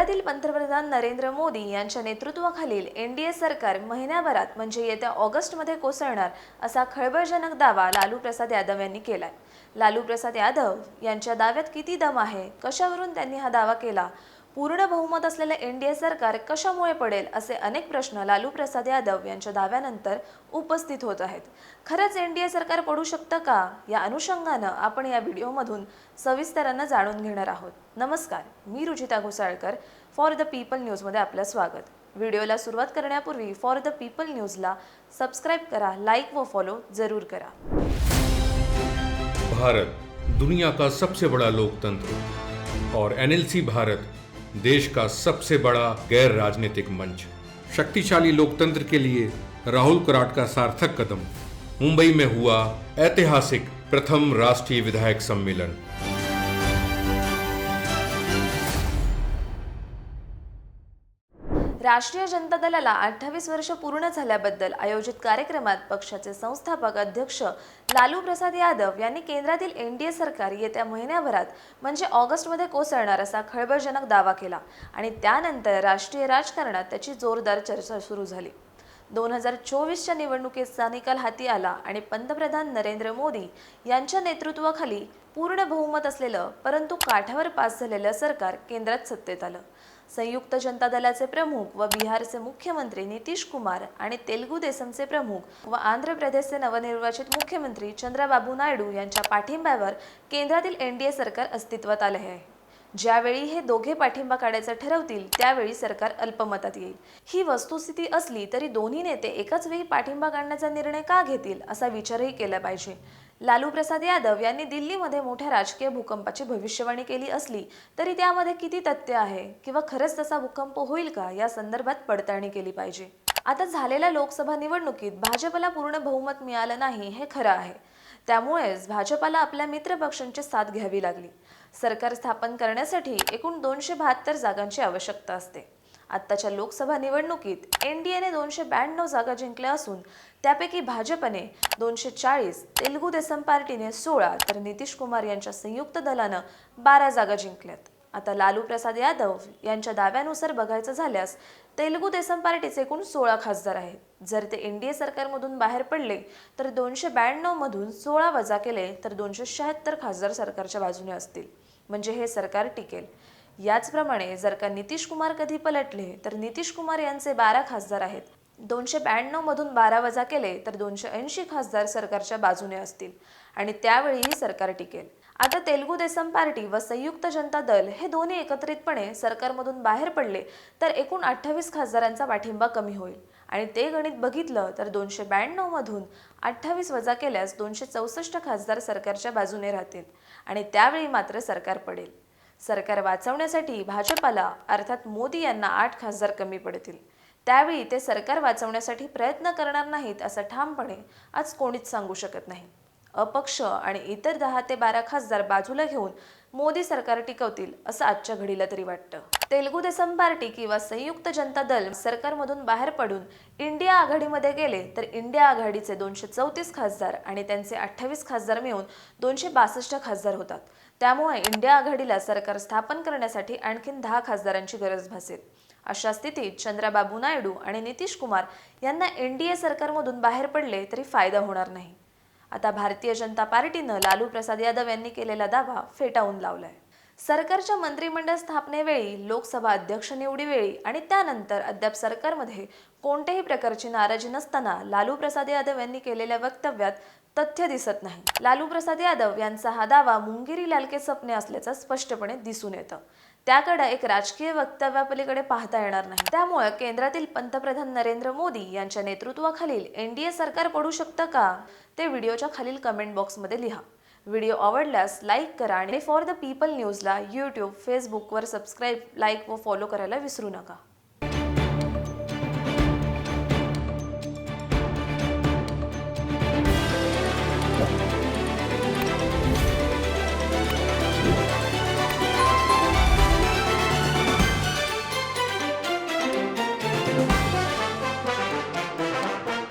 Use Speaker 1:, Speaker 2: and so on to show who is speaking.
Speaker 1: केंद्रातील पंतप्रधान नरेंद्र मोदी यांच्या नेतृत्वाखालील एनडीए सरकार महिन्याभरात म्हणजे येत्या ऑगस्टमध्ये कोसळणार असा खळबळजनक दावा लालू प्रसाद यादव यांनी केलाय. लालू प्रसाद यादव यांच्या दाव्यात किती दम आहे? कशावरून त्यांनी हा दावा केला? पूर्ण बहुमत असलेले एनडीए सरकार कशामुळे पडेल असे अनेक प्रश्न लालू प्रसाद यादव यांच्या दाव्यानंतर उपस्थित होत आहेत. खरंच एनडीए सरकार पडू शकतं का? या अनुषंगानं आपण या व्हिडिओमधून सविस्तरानं जाणून घेणार आहोत. नमस्कार मी Ruchita Ghosalkar for the people न्यूजमध्ये आपलं स्वागत. व्हिडिओला सुरुवात करण्यापूर्वी फॉर द पीपल न्यूजला सबस्क्राईब करा लाईक व फॉलो जरूर करा.
Speaker 2: भारत दुनिया का सबसे बड़ा लोकतंत्र. और एनएलसी भारत देश का सबसे बड़ा गैर राजनीतिक मंच। शक्तिशाली लोकतंत्र के लिए राहुल कराट का सार्थक कदम। मुंबई में हुआ ऐतिहासिक प्रथम राष्ट्रीय विधायक सम्मेलन।
Speaker 1: राष्ट्रीय जनता दलाला अठ्ठावीस वर्ष पूर्ण झाल्याबद्दल आयोजित कार्यक्रमात पक्षाचे संस्थापक अध्यक्ष लालू प्रसाद यादव यांनी केंद्रातील एनडीए सरकार येत्या महिन्याभरात म्हणजे ऑगस्टमध्ये कोसळणार असा खळबळजनक दावा केला. आणि त्यानंतर राष्ट्रीय राजकारणात त्याची जोरदार चर्चा सुरू झाली. दोन हजार चोवीसच्या निवडणुकीचा निकाल हाती आला आणि पंतप्रधान नरेंद्र मोदी यांच्या नेतृत्वाखाली पूर्ण बहुमत असलेलं परंतु काठावर पास झालेलं सरकार केंद्रात सत्तेत आलं. संयुक्त जनता दलाचे प्रमुख व बिहारचे मुख्यमंत्री नितीश कुमार आणि तेलगू देसमचे प्रमुख व आंध्र प्रदेशचे नवनिर्वाचित मुख्यमंत्री चंद्रबाबू नायडू यांच्या पाठिंब्यावर केंद्रातील एनडीए सरकार अस्तित्वात आले आहे. ज्यावेळी हे दोघे पाठिंबा काढायचं ठरवतील त्यावेळी सरकार अल्पमतात येईल. ही वस्तुस्थिती असली तरी दोन्ही नेते एकाच वेळी पाठिंबा काढण्याचा निर्णय का घेतील असा विचारही केला पाहिजे. लालू प्रसाद यादव यांनी दिल्लीमध्ये मोठ्या राजकीय भूकंपाची भविष्यवाणी केली असली तरी त्यामध्ये किती तथ्य आहे किंवा खरंच तसा भूकंप होईल का या संदर्भात पडताळणी केली पाहिजे. आता झालेल्या लोकसभा निवडणुकीत भाजपला पूर्ण बहुमत मिळालं नाही हे खरं आहे. त्यामुळेच भाजपाला आपल्या मित्रपक्षांची साथ घ्यावी लागली. सरकार स्थापन करण्यासाठी एकूण दोनशे बहात्तर जागांची आवश्यकता असते. आत्ताच्या लोकसभा निवडणुकीत एन डी एने दोनशे ब्याण्णव जागा जिंकल्या असून त्यापैकी भाजपने दोनशे चाळीस तेलुगू देसम पार्टीने सोळा तर नितीश कुमार यांच्या संयुक्त दलानं बारा जागा जिंकल्यात. आता लालू प्रसाद यादव यांच्या दाव्यानुसार बघायचं झाल्यास तेलुगू देसम पार्टीचे एकूण सोळा खासदार आहेत. जर ते एनडीए सरकारमधून बाहेर पडले तर दोनशे ब्याण्णवमधून सोळा वजा केले तर दोनशे शहात्तर खासदार सरकारच्या बाजूने असतील. म्हणजे हे सरकार टिकेल. याचप्रमाणे जर का नितीश कुमार कधी पलटले तर नितीश कुमार यांचे बारा खासदार आहेत. दोनशे ब्याण्णवमधून बारा वजा केले तर दोनशे ऐंशी खासदार सरकारच्या बाजूने असतील. आणि त्यावेळीही सरकार टिकेल. आता तेलुगू देसम पार्टी व संयुक्त जनता दल हे दोन्ही एकत्रितपणे सरकारमधून बाहेर पडले तर एकूण अठ्ठावीस खासदारांचा पाठिंबा कमी होईल. आणि ते गणित बघितलं तर दोनशे ब्याण्णवमधून अठ्ठावीस वजा केल्यास दोनशे चौसष्ट खासदार सरकारच्या बाजूने राहतील आणि त्यावेळी मात्र सरकार पडेल. सरकार वाचवण्यासाठी भाजपाला अर्थात मोदी यांना आठ खासदार कमी पडतील. त्यावेळी ते सरकार वाचवण्यासाठी प्रयत्न करणार नाहीत असं ठामपणे आज कोणीच सांगू शकत नाही. अपक्ष आणि इतर दहा ते बारा खासदार बाजूला घेऊन मोदी सरकार टिकवतील असं आजच्या घडीला तरी वाटतं. तेलगू देसम पार्टी किंवा संयुक्त जनता दल सरकारमधून बाहेर पडून इंडिया आघाडीमध्ये गेले तर इंडिया आघाडीचे दोनशे चौतीस खासदार आणि त्यांचे अठ्ठावीस खासदार मिळून दोनशे बासष्ट खासदार होतात. त्यामुळे इंडिया आघाडीला सरकार स्थापन करण्यासाठी आणखीन दहा खासदारांची गरज भासेल. अशा स्थितीत चंद्राबाबू नायडू आणि नितीश कुमार यांना एनडीए सरकारमधून बाहेर पडले तरी फायदा होणार नाही. आता भारतीय जनता पार्टीनं लालू प्रसाद यादव यांनी केलेला दावा फेटाळून लावलाय. सरकारच्या मंत्रिमंडळ स्थापनेवेळी लोकसभा अध्यक्ष निवडीवेळी आणि त्यानंतर अद्याप सरकारमध्ये कोणत्याही प्रकारची नाराजी नसताना लालू प्रसाद यादव यांनी केलेल्या वक्तव्यात तथ्य दिसत नाही. लालू प्रसाद यादव यांचा हा दावा मुंगिरी लालके सपने असल्याचं स्पष्टपणे दिसून येतं. त्याकडे एक राजकीय वक्तव्यापलीकडे पाहता येणार नाही. त्यामुळे केंद्रातील पंतप्रधान नरेंद्र मोदी यांच्या नेतृत्वाखालील एनडीए सरकार पडू शकतं का? ते व्हिडिओच्या खालील कमेंट बॉक्समध्ये लिहा. व्हिडिओ आवडल्यास लाईक करा आणि फॉर द पीपल न्यूजला यूट्यूब फेसबुकवर सबस्क्राईब लाईक व फॉलो करायला विसरू नका.